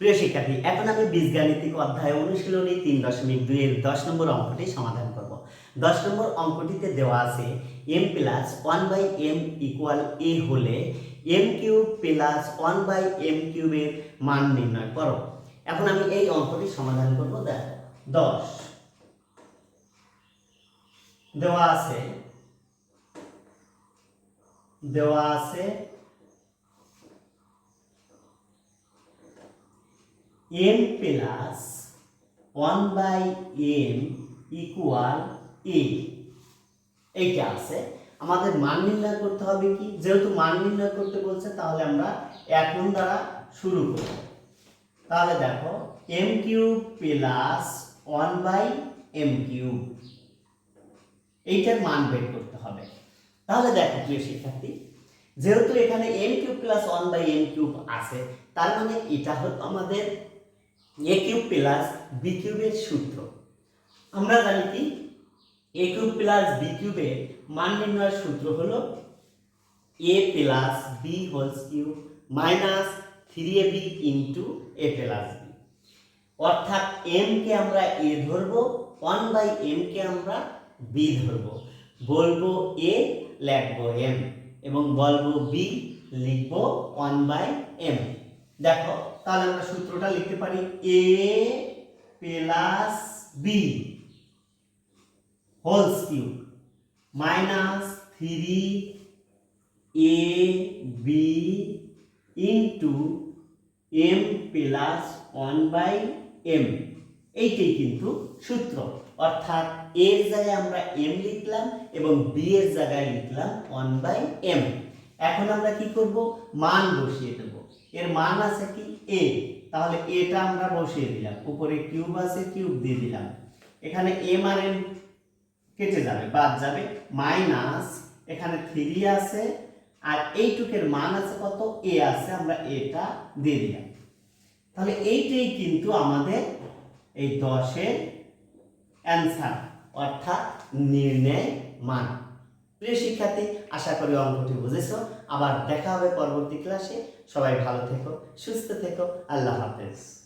প্রিয় শিক্ষার্থী, এখন আমি বীজগাণিতিক অধ্যায় অনুশীলনী তিন দশমিক দুইয়ের দশ নম্বর অঙ্কটি সমাধান করব। দশ নম্বর অঙ্কটিতে দেওয়া আছে M plus one by M equal A হলে M cube plus one by M কিউবের মান নির্ণয় করো। এখন আমি এই অঙ্কটি সমাধান করব, দেখো। দশ। দেওয়া আছে দেওয়া আছে M plus one by M equal A এইটা আছে। আমাদের মান নির্ণয় করতে হবে কি? যেহেতু মান নির্ণয় করতে বলছে, তাহলে আমরা এখন দ্বারা শুরু করব। তাহলে দেখো M cube plus one by M cube এইটার মান বের করতে হবে। তাহলে দেখো, প্রিয় শিক্ষার্থী, যেহেতু এখানে M cube plus one by M cube আছে, তার মানে এটা হলো আমাদের এ কিউব প্লাস বি কিউবের সূত্র। আমরা জানি কি? এ কিউব প্লাস বি কিউবের মান নির্ণয়ের সূত্র হলো A plus B whole cube minus three A B into A plus B অর্থাৎ এম কে আমরা এ ধরবো ওয়ান বাই এম কে আমরা বি ধরবো। বলব এ লিখব এম এবং বলব বি লিখব ওয়ান বাই এম দেখো, তাহলে আমরা সূত্রটা লিখতে পারি A plus B whole cube minus three A B into M plus one by M এইটাই কিন্তু সূত্র। অর্থাৎ এর জায়গায় আমরা এম লিখলাম এবং বি এর জায়গায় লিখলাম ওয়ান বাই এম এখন আমরা কি করব? মান বসিয়ে দেব। এর মান আছে কি? এ তাহলে এটা আমরা বসিয়ে দিলাম। উপরে কিউব আছে কিউব দিয়ে দিলাম। এখানে এম আর এম কেটে যাবে, বাদ যাবে। মাইনাস এখানে থ্রি আছে। আর এইটুকের মান আছে কত? এ আছে, আমরা এটা দিয়ে দিলাম। তাহলে এইটাই কিন্তু আমাদের এই দশের অ্যান্সার অর্থাৎ নির্ণয় মান। প্রিয় শিক্ষার্থী, আশা করি অঙ্কটি বুঝেছ। আবার দেখা হবে পরবর্তী ক্লাসে সবাই ভালো থেকো, সুস্থ থেকো। আল্লাহ হাফেজ।